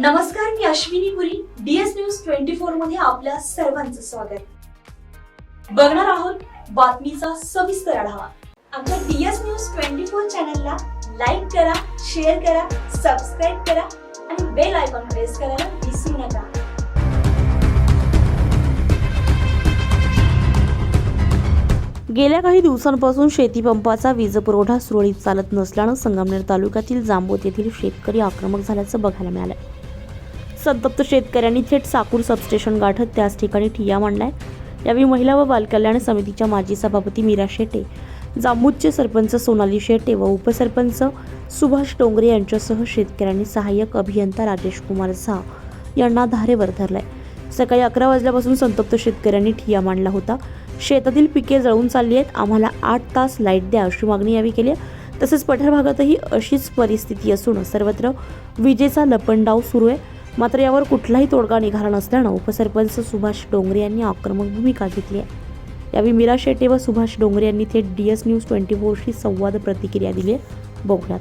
नमस्कार मी Ashwini Puri DS news twenty फोरमध्ये आपल्या सर्वांचं स्वागत. बघणार आहोत बातमीचा सविस्तर आढावा. आमच्या डीएस न्यूज ट्वेंटी फोर चॅनलला लाईक करा शेअर करा सबस्क्राईब करा आणि बेल आयकॉन प्रेस करायला विसरू नका. गेल्या काही दिवसांपासून शेतीपंपाचा वीजपुरवठा सुरळीत चालत नसल्यानं संगमनेर तालुक्यातील जांबोत येथील शेतकरी आक्रमक झाल्याचं बघायला मिळालं संतप्त शेतकऱ्यांनी थेट साकूर सबस्टेशन गाठत त्याच ठिकाणी ठिय्या मांडलाय. यावेळी महिला व बालकल्याण समितीच्या माजी सभापती मीरा शेटे जांबूतचे सरपंच सोनाली शेटे व उपसरपंच सुभाष डोंगरे यांच्यासह शेतकऱ्यांनी सहाय्यक अभियंता राजेश कुमार झा यांना धारेवर धरलाय. सकाळी अकरा वाजल्यापासून संतप्त शेतकऱ्यांनी ठिय्या मांडला होता. शेतातील पिके जळून चालली आहेत. आम्हाला आठ तास लाइट द्या अशी मागणी यावेळी केली आहे. तसेच पठार भागातही अशीच परिस्थिती असून सर्वत्र विजेचा लपंडाव सुरू आहे. मात्र यावर कुठलाही तोडगा निघाला नसल्यानं उपसरपंच सुभाष डोंगरे यांनी आक्रमक भूमिका घेतली आहे. यावेळी मीरा शेटे व सुभाष डोंगरे यांनी थेट डी एस न्यूज ट्वेंटी फोरशी संवाद प्रतिक्रिया दिली आहे. बघूयात.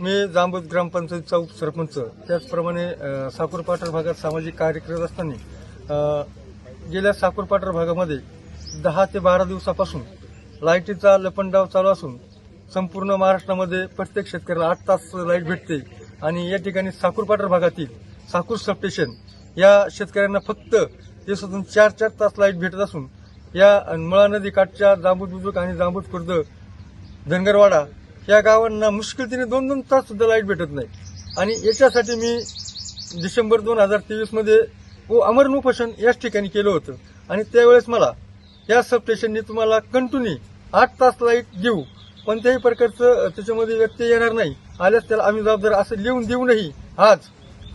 मी जांबूत ग्रामपंचायतचा उपसरपंच. त्याचप्रमाणे साकूर पाटर भागात सामाजिक कार्य करत असताना गेल्या साखरपाटर भागामध्ये दहा ते बारा दिवसापासून लाईटीचा लपंडाव चालू असून संपूर्ण महाराष्ट्रामध्ये प्रत्येक शेतकऱ्याला आठ तास लाइट भेटते आणि या ठिकाणी साकूरपाठर भागातील साकूर सबस्टेशन या शेतकऱ्यांना फक्त दिवसातून चार चार तास लाइट भेटत असून या मळा नदी काठच्या जांबूट बुजुक आणि जांबूट खुर्द धनगरवाडा या गावांना मुश्किलतीने दोन दोन तास सुद्धा लाइट भेटत नाही. आणि याच्यासाठी मी डिसेंबर दोन हजार तेवीसमध्ये हो, व अमरण उपोषण याच ठिकाणी केलं होतं. आणि त्यावेळेस मला या सबस्टेशनने तुम्हाला कंटिन्यू आठ तास लाइट देऊ. कोणत्याही प्रकारचं त्याच्यामध्ये व्यत्यय येणार नाही. आल्यास त्याला आम्ही जबाबदार असं लिहून देऊनही आज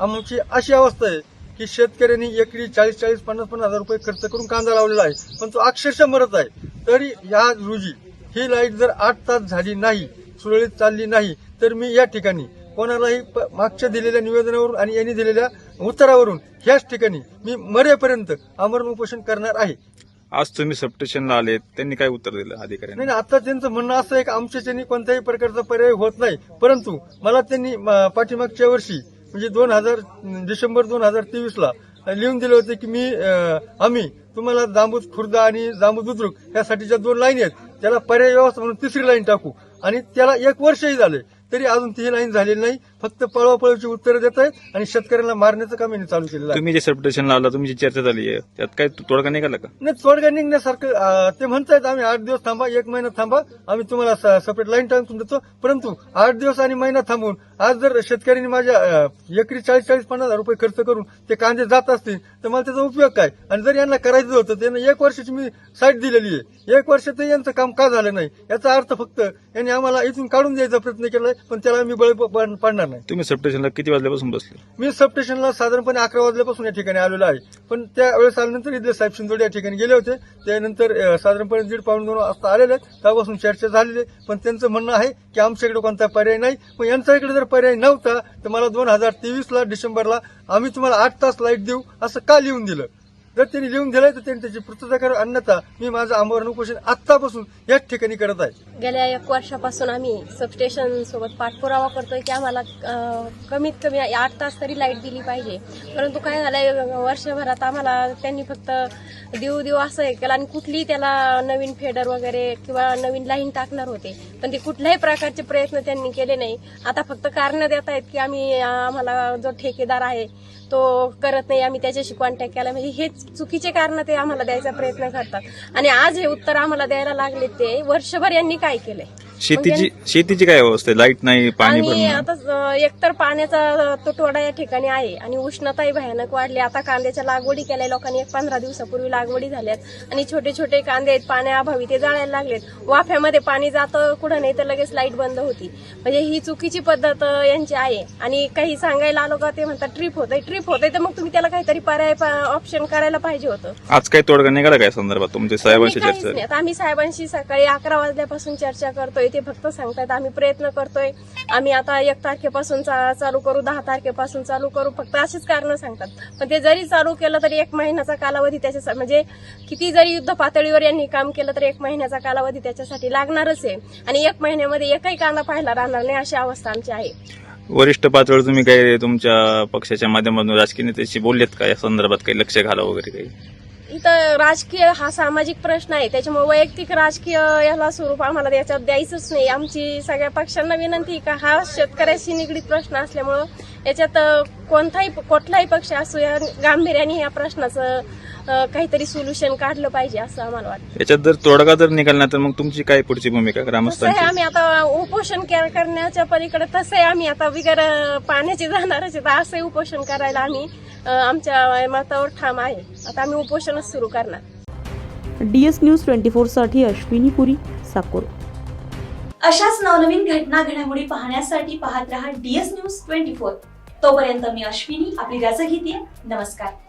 आमची अशी अवस्था आहे की शेतकऱ्यांनी एकरी चाळीस चाळीस पन्नास पन्नास हजार रुपये खर्च करून कांदा लावलेला आहे. पण तो अक्षरशः मरत आहे. तरी या रोजी ही लाइट जर आठ तास झाली नाही सुरळीत चालली नाही तर मी या ठिकाणी कोणालाही मागच्या दिलेल्या निवेदनावरून आणि यांनी दिलेल्या उत्तरावरून ह्याच ठिकाणी मी मरेपर्यंत आमरण उपोषण करणार आहे. आज तुम्ही सबस्टेशनला आले त्यांनी काय उत्तर दिलं अधिकाऱ्यांनी? नाही आता त्यांचं म्हणणं असं आहे की आमच्याच्यानी कोणत्याही प्रकारचा पर्याय होत नाही. परंतु मला त्यांनी पाठीमागच्या वर्षी म्हणजे दोन हजार डिसेंबर दोन हजार तेवीस ला लिहून दिले होते की मी आम्ही तुम्हाला जांबूत खुर्द आणि जांबूत बुद्रुक यासाठीच्या दोन लाईन आहेत. त्याला पर्याय व्यवस्था म्हणून तिसरी लाईन टाकू. आणि त्याला एक वर्षही झाले. तरी अजून ती लाईन झालेली नाही. फक्त पळवापळवीची उत्तरं देत आहेत आणि शेतकऱ्यांना मारण्याचं काम यांनी चालू केलेलं आहे. तुम्ही जे सबस्टेशनला आला तुमची चर्चा झाली आहे त्यात काय तोडगा निघाला का? नाही तोडगा निघण्यासारखं ते म्हणतायत आम्ही आठ दिवस थांबा एक महिना थांबा आम्ही तुम्हाला सेपरेट लाईन टाकून देतो. परंतु आठ दिवस आणि महिना थांबून आज जर शेतकऱ्यांनी माझ्या एकरी चाळीस चाळीस पन्नास हजार रुपये खर्च करून ते कांदे जात असतील तर मला त्याचा उपयोग काय? आणि जर यांना करायचं होतं त्यांना एक वर्षाची मी साईट दिलेली आहे. एक वर्षातही यांचं काम का झालं नाही? याचा अर्थ फक्त यांनी आम्हाला इथून काढून द्यायचा प्रयत्न केलाय पण त्याला मी बळी पाडणार नाही तुम्ही सबस्टेशनला किती वाजल्यापासून बसले? मी सब स्टेशनला साधारणपणे अकरा वाजल्यापासून या ठिकाणी आलेलो आहे. पण त्यावेळेस आल्यानंतर इथले साहेब शिंदोडे या ठिकाणी गेले होते. त्यानंतर साधारणपणे दीड पाऊण दोन वाजता आलेले आहेत. तेव्हापासून चर्चा झालेली. पण त्यांचं म्हणणं आहे की आमच्याकडे कोणता पर्याय नाही. पण यांच्याकडे जर पर्याय नव्हता तर मला दोन हजार तेवीसला डिसेंबरला आम्ही तुम्हाला आठ तास लाइट देऊ असं का लिहून दिलं? जर त्यांनी लिहून दिलाय तर त्यांनी त्याची पूर्तता करावी अन्यथा मी माझं आमरण उपोषण आत्तापासून याच ठिकाणी करत आहे. गेल्या एक वर्षापासून आम्ही सबस्टेशन सोबत पाठपुरावा करतोय की आम्हाला कमीत कमी आठ तास तरी लाइट दिली पाहिजे. परंतु काय झालंय वर्षभरात आम्हाला त्यांनी फक्त देऊ देऊ असं हे केलं आणि कुठलीही त्याला नवीन फेडर वगैरे किंवा नवीन लाईन टाकणार होते. पण ते कुठल्याही प्रकारचे प्रयत्न त्यांनी केले नाही. आता फक्त कारण देत आहेत की आम्ही आम्हाला जो ठेकेदार आहे तो करत नाही आम्ही त्याच्याशी कॉन्टॅक्ट केला. म्हणजे हे चुकीचे कारण ते आम्हाला द्यायचा प्रयत्न करतात. आणि आज हे उत्तर आम्हाला द्यायला लागले ते वर्षभर यांनी काय केलंय? शेतीची शेतीची काय अवस्था आहे? लाइट नाही पाणी आणि आता एकतर पाण्याचा तुटवडा या ठिकाणी आहे आणि उष्णताही भयानक वाढली. आता कांद्याच्या लागवडी केल्या लोकांनी एक पंधरा दिवसापूर्वी लागवडी झाल्यात. आणि छोटे छोटे कांदे आहेत पाण्याअभावी ते जाळायला लागलेत. वाफ्यामध्ये पाणी जातं कुठं नाही तर लगेच लाइट बंद होती. म्हणजे ही चुकीची पद्धत अं, यांची आहे. आणि काही सांगायला आलो का ते म्हणतात ट्रिप होतंय ट्रिप होतंय. तर मग तुम्ही त्याला काहीतरी पर्याय ऑप्शन करायला पाहिजे होतं. आज काय तोडगा निघाला काय संदर्भात? तुमच्या साहेबांशी चर्चा नाही. आता आम्ही साहेबांशी सकाळी अकरा वाजल्यापासून चर्चा करतोय. ते फक्त सांगतायत आम्ही प्रयत्न करतोय. आम्ही आता एक तारखेपासून चा- चालू करू दहा तारखेपासून चालू करू फक्त अशीच कारणं सांगतात. पण ते जरी चालू केलं तरी एक महिन्याचा कालावधी त्याच्या म्हणजे किती जरी युद्ध पातळीवर यांनी काम केलं तर एक महिन्याचा कालावधी त्याच्यासाठी लागणारच आहे. आणि एक महिन्यामध्ये एकही कांदा पाहायला राहणार नाही अशी अवस्था आमची आहे. वरिष्ठ पातळीवर तुम्ही काही तुमच्या पक्षाच्या माध्यमातून राजकीय नेत्याशी बोललेत का? या संदर्भात काही लक्ष घाला वगैरे काही? इथं राजकीय हा सामाजिक प्रश्न आहे. त्याच्यामुळे वैयक्तिक राजकीय याला स्वरूप आम्हाला याच्यात द्यायचंच नाही. आमची सगळ्या पक्षांना विनंती का हा शेतकऱ्याशी निगडीत प्रश्न असल्यामुळं याच्यात कोणताही कुठलाही पक्ष असू या गांभीर्याने या प्रश्नाचं काहीतरी सोल्युशन काढलं पाहिजे असं आम्हाला वाटतं. याच्यात जर तोडगा जर निघाला तर मग तुमची काय पुढची भूमिका तसं आहे ग्रामस्थांची आम्ही आता उपोषण के- करण्याच्या पलीकडे तसं आहे आम्ही आता बिगर पाण्याचे जाणारच आहे तर असंही उपोषण करायला आम्ही अ, आमच्या मतावर ठाम आहे. आता आम्ही उपोषणच सुरू करणार. डी एस न्यूज ट्वेंटी फोरसाठी अश्विनी पुरी साकोर. अशाच नवनवीन घटना घडामोडी पाहण्यासाठी पाहत रहा डीएस न्यूज ट्वेंटी फोर. तोपर्यंत मी अश्विनी आपली रजा घेते. नमस्कार.